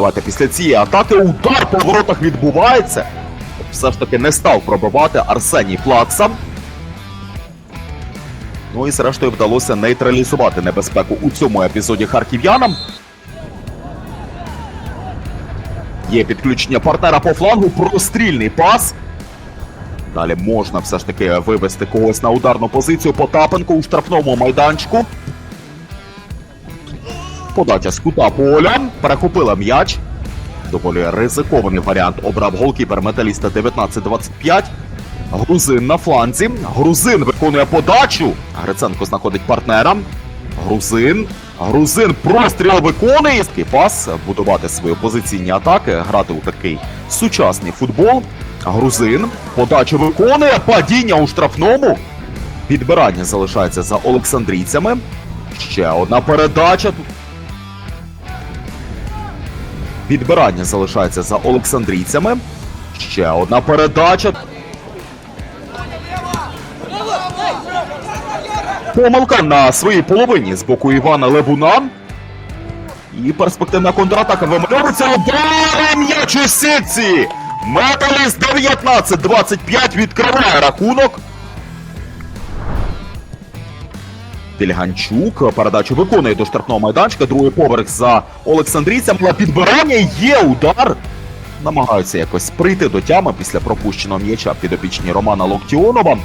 Давайте після цієї атаки удар по воротах відбувається. Все ж таки не став пробивати Арсеній Плакса. Ну і зрештою вдалося нейтралізувати небезпеку у цьому епізоді харків'янам. Є підключення партнера по флангу, прострільний пас. Далі можна все ж таки вивести когось на ударну позицію Потапенко у штрафному майданчику. Подача з кута поля. Перехопила м'яч. Доволі ризикований варіант обрав голкіпер металіста 19-25. Грузин на фланзі. Грузин виконує подачу. Гриценко знаходить партнера. Грузин. Грузин простріл виконує. Пас будувати свої позиційні атаки, грати у такий сучасний футбол. Грузин. Подачу виконує. Падіння у штрафному. Підбирання залишається за олександрійцями. Ще одна передача. Тут Відбирання залишається за олександрійцями. Ще одна передача. Помилка на своїй половині з боку Івана Лебуна. І перспективна контратака вимальовується. М'яч у сітці! Металіст 19-25 відкриває рахунок. Тельганчук передачу виконує до штрафного майданчика. Другий поверх за Олександрійцем. Підбирання є удар. Намагаються якось прийти до тями після пропущеного м'яча підопічні Романа Локтіонова.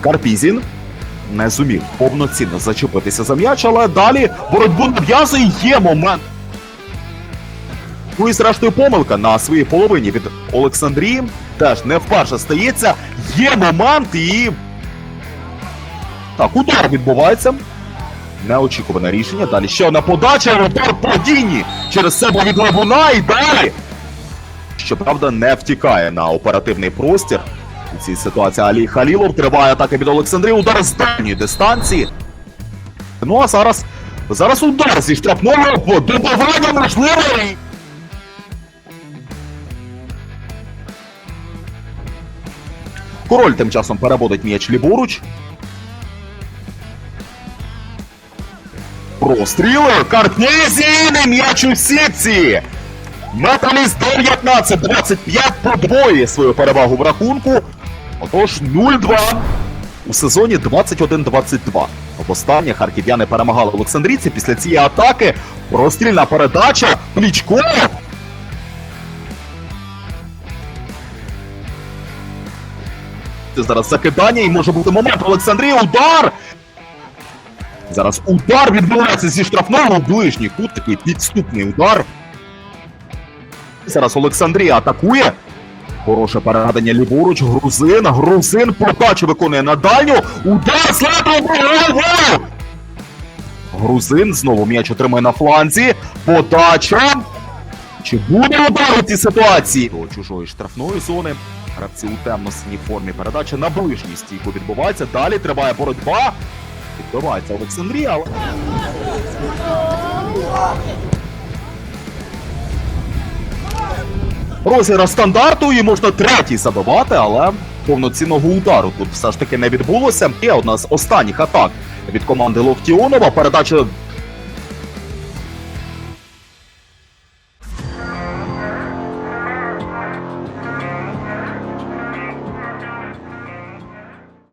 Карпізін не зумів повноцінно зачепитися за м'яч, але далі боротьбу нав'язує є момент. Ну і зрештою помилка на своїй половині від Олександрії теж не вперше стається. Є момент і так, удар відбувається. Неочікуване рішення. Далі ще одна подача. Удар падінні через себе від Левуна і далі. Щоправда, не втікає на оперативний простір. У цій ситуації Алі Халілов триває атака від Олександрії. Удар з дальньої дистанції. Ну а зараз. Зараз удар зі штрафного добивання можливе. Король тим часом переводить м'яч ліворуч. Простріли Карпнезіни, м'яч у сітці. Металіст 19-25 подвоює свою перевагу в рахунку. Отож 0-2 у сезоні 21-22. Востаннє харків'яни перемагали Олександрійці після цієї атаки. Прострільна передача. Плічко. Зараз закидання і може бути момент Олександрії. Удар! Зараз удар відбувається зі штрафного ближній кут, такий підступний удар. Зараз Олександрія атакує. Хороше перегадання ліворуч. Грузин. Грузин подачу виконує на дальню. Удар слабо! Грузин знову м'яч отримає на фланзі. Подача. Чи буде удар у цій ситуації? До чужої штрафної зони. Гравці у темно-синій формі. Передача на ближній стійку відбувається. Далі триває боротьба. Відбивається Олександрія, Розіра стандарту і можна третій забивати, але повноцінного удару тут все ж таки не відбулося. Є одна з останніх атак від команди Локтіонова. Передача